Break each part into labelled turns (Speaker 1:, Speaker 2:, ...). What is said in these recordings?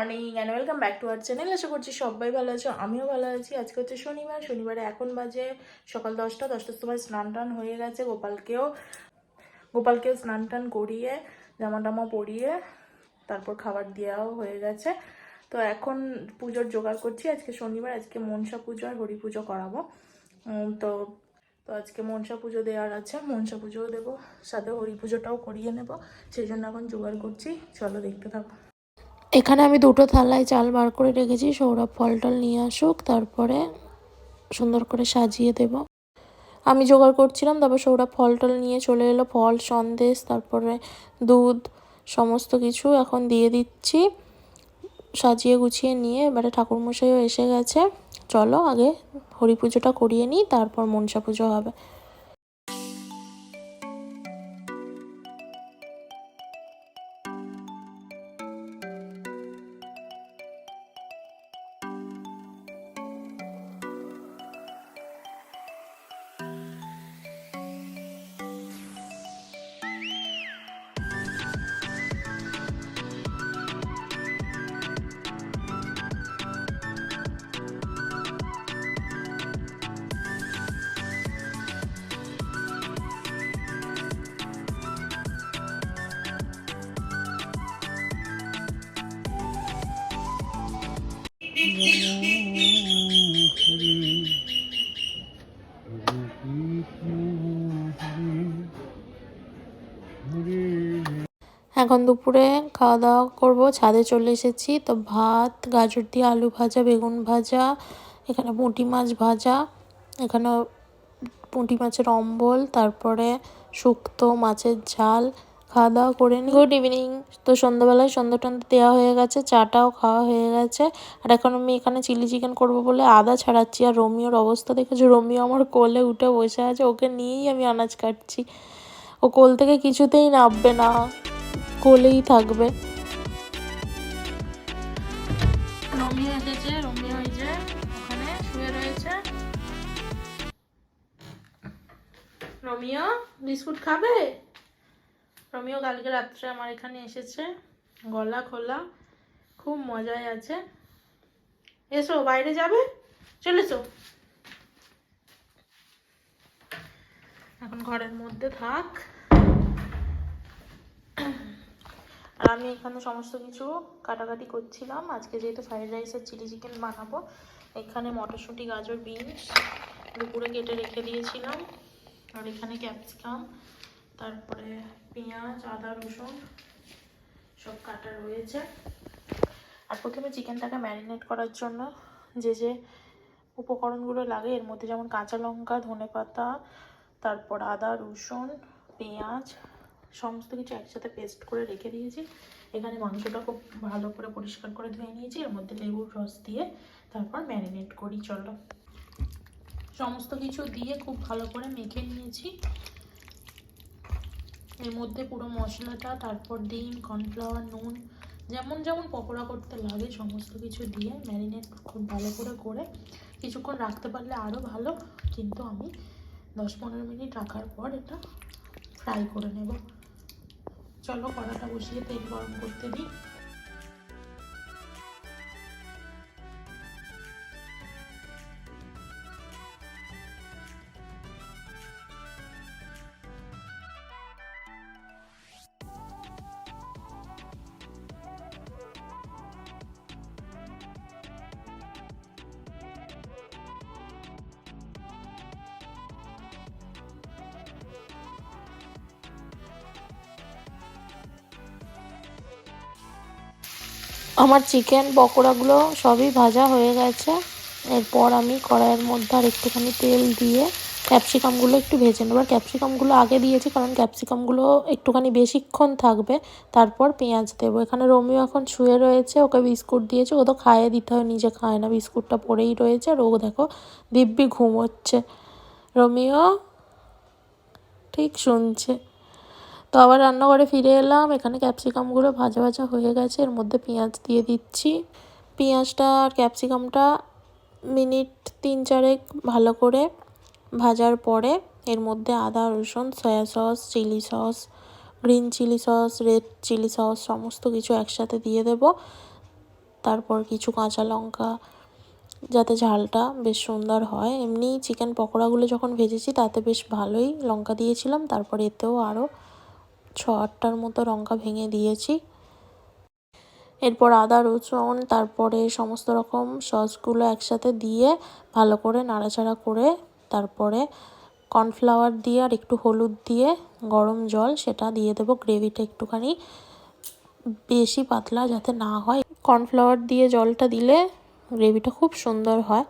Speaker 1: Morning and welcome back to our channel আশা করছি সবাই ভালো আছো, আমিও ভালো আছি। আজকে হচ্ছে শনিবার, শনিবারে এখন বাজে সকাল দশটা, দশটার সময় স্নান টান হয়ে গেছে। গোপালকেও গোপালকেও স্নান টান করিয়ে জামা টামা পরিয়ে তারপর খাবার দেওয়াও হয়ে গেছে। তো এখন পুজোর জোগাড় করছি। আজকে শনিবার, আজকে মনসা পুজো আর হরি পুজো করাবো। তো তো আজকে মনসা পুজো দেওয়ার আছে। মনসা পুজোও দেবো, সাথে হরি পুজোটাও করিয়ে নেব। সেই জন্য এখন জোগাড় করছি। চলো দেখতে থাকো।
Speaker 2: এখানে আমি দুটো থালায় চাল বার করে রেখেছি। সৌরভ ফল টল নিয়ে আসুক, তারপরে সুন্দর করে সাজিয়ে দেব। আমি জোগাড় করছিলাম, তারপর সৌরভ ফল টল নিয়ে চলে এলো। ফল, সন্দেশ, তারপরে দুধ, সমস্ত কিছু এখন দিয়ে দিচ্ছি। সাজিয়ে গুছিয়ে নিয়ে এবারে ঠাকুরমশাইও এসে গেছে। চলো আগে হরি পুজোটা করিয়ে নিই, তারপর মনসা পুজো হবে। এখন দুপুরে খাওয়া দাওয়া করব। ছাদে চলে এসেছি। তো ভাত, গাজর দিয়ে আলু ভাজা, বেগুন ভাজা, এখানে পুঁটি মাছ ভাজা এখানে পুঁটি মাছের অম্বল, তারপরে শুক্তো, মাছের ঝাল খাওয়া দাওয়া করে নিই গুড ইভিনিং তো সন্ধ্যাবেলায় সন্ধ্যা টন্ধা দেওয়া হয়ে গেছে চাটাও খাওয়া হয়ে গেছে। আর এখন আমি এখানে চিলি চিকেন করব বলে আদা ছাড়াচ্ছি। আর রোমিওর অবস্থা দেখেছ? রোমিও আমার কোলে উঠে বসে আছে। ওকে নিয়েই আমি আনাজ কাটছি। ও কোল থেকে কিছুতেই নামবে না। কোলেই থাকবে।
Speaker 1: রমিও এসেছে রমিও এই যে ওখানে শুয়ে রয়েছে। রমিও বিস্কুট খাবে? রমিও কালকে রাত্রে আমার এখানে এসেছে, গলা খোলা, খুব মজায় আছে। এসো, বাইরে যাবে? চলে এসো এখন ঘরের মধ্যে থাক। আর আমি এখানে সমস্ত কিছু কাটাকাটি করছিলাম। আজকে যেহেতু ফ্রাইড রাইস আর চিলি চিকেন বানাবো, এখানে মটরশুঁটি, গাজর, বিনস, দুপুরে কেটে রেখে দিয়েছিলাম। আর এখানে ক্যাপসিকাম। তারপরে পেঁয়াজ, আদা, রসুন সব কাটা রয়েছে। আর প্রথমে চিকেনটাকে ম্যারিনেট করার জন্য যে যে উপকরণগুলো লাগে, এর মধ্যে যেমন কাঁচা লঙ্কা, ধনে পাতা, তারপর আদা, রসুন, পেঁয়াজ সমস্ত কিছু একসাথে পেস্ট করে রেখে দিয়েছি। এখানে মাংসটা খুব ভালো করে পরিষ্কার করে ধুয়ে নিয়েছি। এর মধ্যে লেবুর রস দিয়ে তারপর ম্যারিনেট করি, চলো। সমস্ত কিছু দিয়ে খুব ভালো করে মেখে নিয়েছি। এর মধ্যে পুরো মশলাটা, তারপর ডিম কর্নফ্লাওয়ার, নুন, যেমন যেমন পকোড়া করতে লাগে, সমস্ত কিছু দিয়ে ম্যারিনেট খুব ভালো করে করে কিছুক্ষণ রাখতে পারলে আরও ভালো। কিন্তু আমি দশ পনেরো মিনিট রাখার পর এটা ফ্রাই করে নেব। চলো কড়াটা বসিয়ে তেল গরম করতে দিই।
Speaker 2: আমার চিকেন, পকোড়াগুলো সবই ভাজা হয়ে গেছে। এরপর আমি কড়াইয়ের মধ্যে আর একটুখানি তেল দিয়ে ক্যাপসিকামগুলো একটু ভেজে নেব। আর ক্যাপসিকামগুলো আগে দিয়েছি কারণ ক্যাপসিকামগুলো একটুখানি বেশিক্ষণ থাকবে। তারপর পেঁয়াজ দেবো। এখানে রোমিও এখন শুয়ে রয়েছে, ওকে বিস্কুট দিয়েছে। ও তো খাইয়ে দিতে হয়, নিজে খায় না। বিস্কুটটা পড়েই রয়েছে। আর ও দেখো, দিব্যি ঘুমোচ্ছে। রোমিও, ঠিক শুনছে। তো আবার রান্নাঘরে ফিরে এলাম। এখানে ক্যাপসিকামগুলো ভাজা ভাজা হয়ে গেছে। এর মধ্যে পেঁয়াজ দিয়ে দিচ্ছি। পেঁয়াজটা আর ক্যাপসিকামটা মিনিট তিন চারেক ভালো করে ভাজার পরে এর মধ্যে আদা, রসুন, soya sauce, chilli sauce, green chilli sauce, red chilli sauce সমস্ত কিছু একসাথে দিয়ে দেবো। তারপর কিছু কাঁচা লঙ্কা যাতে ঝালটা বেশ সুন্দর হয়। এমনি চিকেন পকোড়াগুলো যখন ভেজেছি তাতে বেশ ভালোই লঙ্কা দিয়েছিলাম। তারপর এতেও আরও ছ আটটার মতো লঙ্কা ভেঙে দিয়েছি। এরপর আদা, রসুন, তারপরে সমস্ত রকম সসগুলো একসাথে দিয়ে ভালো করে নাড়াচাড়া করে তারপরে কর্নফ্লাওয়ার দিয়ে আর একটু হলুদ দিয়ে গরম জল সেটা দিয়ে দেবো গ্রেভিটা একটুখানি বেশি পাতলা যাতে না হয়। কর্নফ্লাওয়ার দিয়ে জলটা দিলে গ্রেভিটা খুব সুন্দর হয়।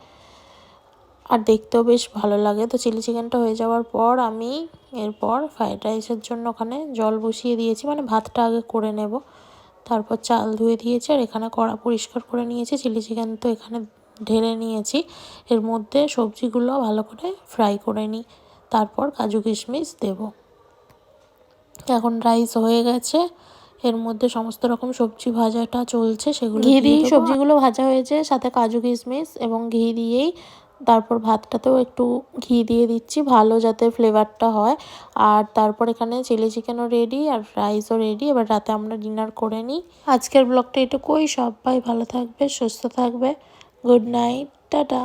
Speaker 2: আর দেখতেও বেশ ভালো লাগে। তো চিলি চিকেনটা হয়ে যাওয়ার পর আমি এরপর ফ্রাইড রাইসের জন্য ওখানে জল বসিয়ে দিয়েছি। মানে ভাতটা আগে করে নেব। তারপর চাল ধুয়ে দিয়েছি আর এখানে কড়া পরিষ্কার করে নিয়েছি। চিলি চিকেন তো এখানে ঢেলে নিয়েছি। এর মধ্যে সবজিগুলো ভালো করে ফ্রাই করে নিই। তারপর কাজু কিশমিশ দেব। এখন রাইস হয়ে গেছে। এর মধ্যে সমস্ত রকম সবজি ভাজাটা চলছে। সেগুলো ঘি দিয়েই সবজিগুলো ভাজা হয়েছে। সাথে কাজু কিশমিশ এবং ঘি দিয়েই তারপর ভাতটাতেও একটু ঘি দিয়ে দিচ্ছি, ভালো যাতে ফ্লেভারটা হয়। আর তারপর এখানে চিলি চিকেনও রেডি আর রাইসও রেডি এবার রাতে আমরা ডিনার করে নিই। আজকের ব্লগটা এটুকুই। সবাই ভালো থাকবে, সুস্থ থাকবে। Good night tata